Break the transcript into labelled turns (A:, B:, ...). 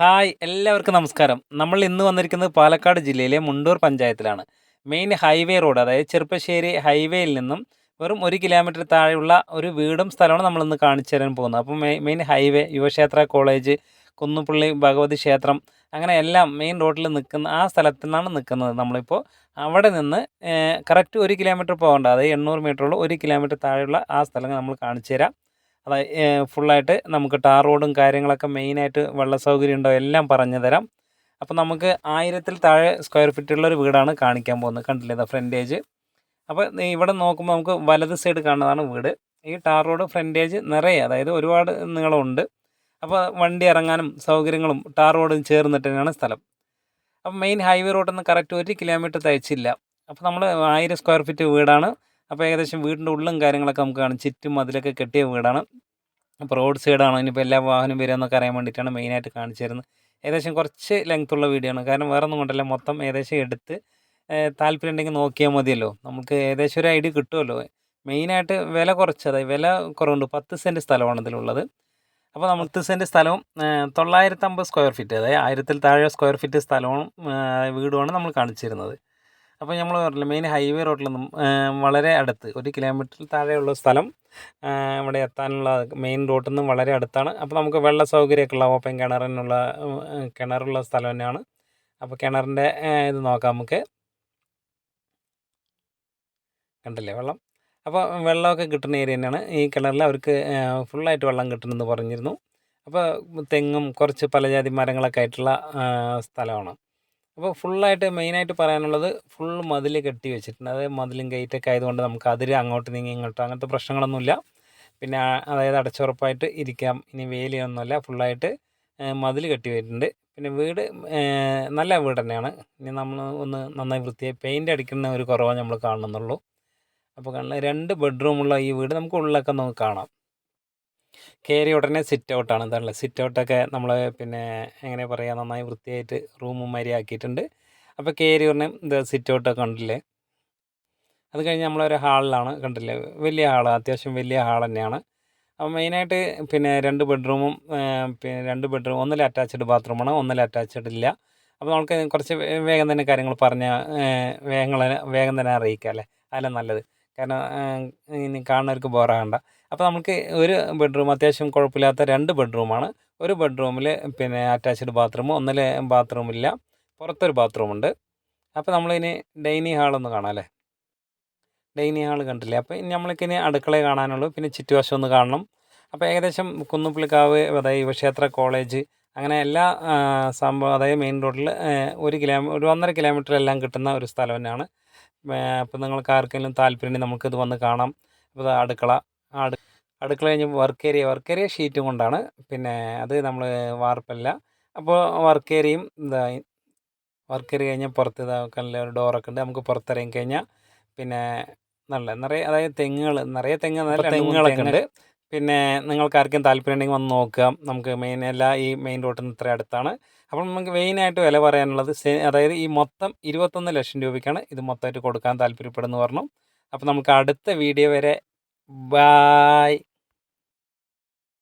A: Hi എല്ലാവർക്കും നമസ്കാരം. നമ്മൾ ഇന്ന് വന്നിരിക്കുന്നത് പാലക്കാട് ജില്ലയിലെ മുണ്ടൂർ പഞ്ചായത്തിലാണ്. മെയിൻ ഹൈവേ റോഡ് അതായത് ചെറുപ്പശ്ശേരി ഹൈവേയിൽ നിന്നും വെറും ഒരു കിലോമീറ്റർ താഴെയുള്ള ഒരു വീടും സ്ഥലമാണ് നമ്മളിന്ന് കാണിച്ചു തരാൻ പോകുന്നത്. അപ്പം main highway Yuvakshetra college Kunnuppally Bhagavathi ക്ഷേത്രം അങ്ങനെ എല്ലാം മെയിൻ റോഡിൽ നിൽക്കുന്ന ആ സ്ഥലത്തു നിന്നാണ് നിൽക്കുന്നത് നമ്മളിപ്പോൾ. അവിടെ നിന്ന് കറക്റ്റ് ഒരു കിലോമീറ്റർ പോകേണ്ട അതായത് എണ്ണൂറ് മീറ്ററുള്ള ഒരു കിലോമീറ്റർ താഴെയുള്ള ആ സ്ഥലങ്ങൾ നമ്മൾ കാണിച്ചു തരാം. അതായത് ഫുള്ളായിട്ട് നമുക്ക് ടാർ റോഡും കാര്യങ്ങളൊക്കെ മെയിനായിട്ട് വെള്ള സൗകര്യം ഉണ്ടോ എല്ലാം പറഞ്ഞു തരാം. അപ്പോൾ നമുക്ക് ആയിരത്തിൽ താഴെ സ്ക്വയർ ഫീറ്റുള്ള ഒരു വീടാണ് കാണിക്കാൻ പോകുന്നത്. കണ്ടില്ലേ ഇതാ ഫ്രണ്ടേജ് അപ്പോൾ ഇവിടെ നോക്കുമ്പോൾ നമുക്ക് വലത് സൈഡ് കാണുന്നതാണ് വീട്. ഈ ടാർ റോഡ് ഫ്രണ്ടേജ് നിറയെ അതായത് ഒരുപാട് നീളമുണ്ട്. അപ്പോൾ വണ്ടി ഇറങ്ങാനും സൗകര്യങ്ങളും ടാർ റോഡും ചേർന്നിട്ട് തന്നെയാണ് സ്ഥലം. അപ്പോൾ മെയിൻ ഹൈവേ റോഡിൽ നിന്ന് കറക്റ്റ് ഒരു കിലോമീറ്റർ തയ്ച്ചില്ല. അപ്പോൾ നമ്മൾ ആയിരം സ്ക്വയർ ഫീറ്റ് വീടാണ്. അപ്പോൾ ഏകദേശം വീടിന്റെ ഉള്ളും കാര്യങ്ങളൊക്കെ നമുക്ക് കാണും. ചുറ്റും മതിലൊക്കെ കെട്ടിയ വീടാണ്. അപ്പോൾ റോഡ് സൈഡാണോ ഇനിയിപ്പോൾ എല്ലാ വാഹനം എന്നൊക്കെ അറിയാൻ വേണ്ടിയിട്ടാണ് മെയിനായിട്ട് കാണിച്ചു തരുന്നത് ഏകദേശം കുറച്ച് ലെങ്ത്തുള്ള വീഡിയോ ആണ്. കാരണം വേറെ ഒന്നും കൊണ്ടല്ല മൊത്തം ഏകദേശം എടുത്ത് താല്പര്യം ഉണ്ടെങ്കിൽ നോക്കിയാൽ മതിയല്ലോ. നമുക്ക് ഏകദേശം ഒരു ഐഡിയ കിട്ടുമല്ലോ. മെയിനായിട്ട് വില കുറച്ച് അതായത് വില കുറവുണ്ട്. പത്ത് സെന്റ് സ്ഥലമാണ് ഇതിലുള്ളത്. അപ്പോൾ നമ്മൾ പത്ത് സെന്റ് സ്ഥലവും തൊള്ളായിരത്തമ്പത് സ്ക്വയർ ഫീറ്റ് അതായത് ആയിരത്തിൽ താഴെ സ്ക്വയർ ഫീറ്റ് സ്ഥലവും വീടുമാണ് നമ്മൾ കാണിച്ചിരുന്നത്. അപ്പോൾ നമ്മൾ പറഞ്ഞില്ല മെയിൻ ഹൈവേ റോഡിൽ നിന്നും വളരെ അടുത്ത് ഒരു കിലോമീറ്ററിൽ താഴെയുള്ള സ്ഥലം ഇവിടെ എത്താനുള്ള മെയിൻ റോഡിൽ നിന്നും വളരെ അടുത്താണ്. അപ്പോൾ നമുക്ക് വെള്ള സൗകര്യമൊക്കെ ഉള്ള ഓപ്പൺ കിണറിനുള്ള കിണറുള്ള സ്ഥലം തന്നെയാണ്. അപ്പോൾ കിണറിന്റെ ഇത് നോക്കാം നമുക്ക്. കണ്ടില്ലേ വെള്ളം? അപ്പോൾ വെള്ളമൊക്കെ കിട്ടുന്ന ഏരിയ തന്നെയാണ്. ഈ കിണറിൽ അവർക്ക് ഫുള്ളായിട്ട് വെള്ളം കിട്ടണമെന്ന് പറഞ്ഞിരുന്നു. അപ്പോൾ തെങ്ങും കുറച്ച് പലജാതി മരങ്ങളൊക്കെ ആയിട്ടുള്ള സ്ഥലമാണ്. അപ്പോൾ ഫുള്ളായിട്ട് മെയിനായിട്ട് പറയാനുള്ളത് ഫുൾ മതിൽ കെട്ടി വെച്ചിട്ടുണ്ട്. അതായത് മതിലും ഗേറ്റൊക്കെ ആയതുകൊണ്ട് നമുക്ക് അതിൽ അങ്ങോട്ട് നീങ്ങി ഇങ്ങോട്ടോ അങ്ങനത്തെ പ്രശ്നങ്ങളൊന്നുമില്ല. പിന്നെ അതായത് അടച്ചുറപ്പായിട്ട് ഇരിക്കാം. ഇനി വേലിയൊന്നുമില്ല. ഫുള്ളായിട്ട് മതിൽ കെട്ടി വെച്ചിട്ടുണ്ട്. പിന്നെ വീട് നല്ല വീട് തന്നെയാണ്. ഇനി നമ്മൾ ഒന്ന് നന്നായി വൃത്തിയായി പെയിന്റ് അടിക്കുന്ന ഒരു കുറവാണ് നമ്മൾ കാണുന്നുള്ളൂ. അപ്പോൾ രണ്ട് ബെഡ്റൂമുള്ള ഈ വീട് നമുക്ക് ഉള്ളിലൊക്കെ നമുക്ക് കാണാം. കയറി ഉടനെ സിറ്റ് ഔട്ടാണ് എന്താണല്ലേ സിറ്റ് ഔട്ടൊക്കെ നമ്മൾ പിന്നെ എങ്ങനെ പറയുക നന്നായി വൃത്തിയായിട്ട് റൂമും മരിയാക്കിയിട്ടുണ്ട് അപ്പോൾ കയറി ഉടനെ ഇത് സിറ്റ് ഔട്ടൊക്കെ കണ്ടില്ലേ? അത് കഴിഞ്ഞ് നമ്മളൊരു ഹാളിലാണ് കണ്ടില്ലേ? വലിയ ഹാൾ അത്യാവശ്യം വലിയ ഹാൾ തന്നെയാണ്. അപ്പോൾ മെയിനായിട്ട് പിന്നെ രണ്ട് ബെഡ്റൂമും പിന്നെ രണ്ട് ബെഡ്റൂം ഒന്നിൽ അറ്റാച്ച്ഡ് ബാത്റൂമാണ് ഒന്നിൽ അറ്റാച്ച്ഡ് ഇല്ല. അപ്പോൾ നമുക്ക് കുറച്ച് വേഗം തന്നെ കാര്യങ്ങൾ പറഞ്ഞാൽ വേഗങ്ങൾ വേഗം തന്നെ അറിയിക്കാം അല്ലേ? അതല്ല നല്ലത്. കാരണം കാണുന്നവർക്ക് ബോറാകണ്ട അപ്പോൾ നമുക്ക് ഒരു ബെഡ്റൂം അത്യാവശ്യം കുഴപ്പമില്ലാത്ത രണ്ട് ബെഡ്റൂമാണ് ഒരു ബെഡ്റൂമിൽ പിന്നെ അറ്റാച്ച്ഡ് ബാത്റൂം ഒന്നിൽ ബാത്റൂമില്ല പുറത്തൊരു ബാത്റൂമുണ്ട് അപ്പോൾ നമ്മളിനി ഡൈനിങ് ഹാളൊന്ന് കാണാം അല്ലേ? ഡൈനിങ് ഹാൾ കണ്ടില്ലേ? അപ്പോൾ ഇനി നമ്മൾക്കിനി അടുക്കളയെ കാണാനുള്ളൂ. പിന്നെ ചുറ്റുവശം ഒന്ന് കാണണം. അപ്പോൾ ഏകദേശം കുന്നുപ്പള്ളിക്കാവ് അതായത് യുവക്ഷേത്ര കോളേജ് അങ്ങനെ എല്ലാ സംഭവം അതായത് മെയിൻ റോഡിൽ ഒരു കിലോ ഒരു ഒന്നര കിലോമീറ്റർ എല്ലാം കിട്ടുന്ന ഒരു സ്ഥലം തന്നെയാണ്. അപ്പോൾ നിങ്ങൾക്ക് ആർക്കെങ്കിലും താല്പര്യം നമുക്കിത് വന്ന് കാണാം. അപ്പോൾ അടുക്കള. അടു അടുക്കള കഴിഞ്ഞ് വർക്ക് ഏരിയ വർക്ക് ഏരിയ ഷീറ്റും കൊണ്ടാണ്. പിന്നെ അത് നമ്മൾ വാർപ്പല്ല. അപ്പോൾ വർക്ക് ഏരിയയും എന്താ വർക്ക് ഏരിയ കഴിഞ്ഞാൽ പുറത്ത് ഇതാക്കാനുള്ള ഒരു ഡോറൊക്കെ ഉണ്ട്. നമുക്ക് പുറത്തിറങ്ങി കഴിഞ്ഞാൽ പിന്നെ നല്ല നിറയെ അതായത് തെങ്ങുകൾ നിറയെ തെങ്ങ് നല്ല തെങ്ങുകളൊക്കെ ഉണ്ട്. പിന്നെ നിങ്ങൾക്ക് ആർക്കും താല്പര്യം ഉണ്ടെങ്കിൽ വന്ന് നോക്കുക. നമുക്ക് മെയിൻ എല്ലാ ഈ മെയിൻ നിന്ന് ഇത്ര അടുത്താണ്. അപ്പം നമുക്ക് മെയിനായിട്ട് വില പറയാനുള്ളത് അതായത് ഈ മൊത്തം ഇരുപത്തൊന്ന് ലക്ഷം രൂപയ്ക്കാണ് ഇത് മൊത്തമായിട്ട് കൊടുക്കാൻ താല്പര്യപ്പെടുന്നു പറഞ്ഞു. അപ്പോൾ നമുക്ക് അടുത്ത വീഡിയോ വരെ. ബായ്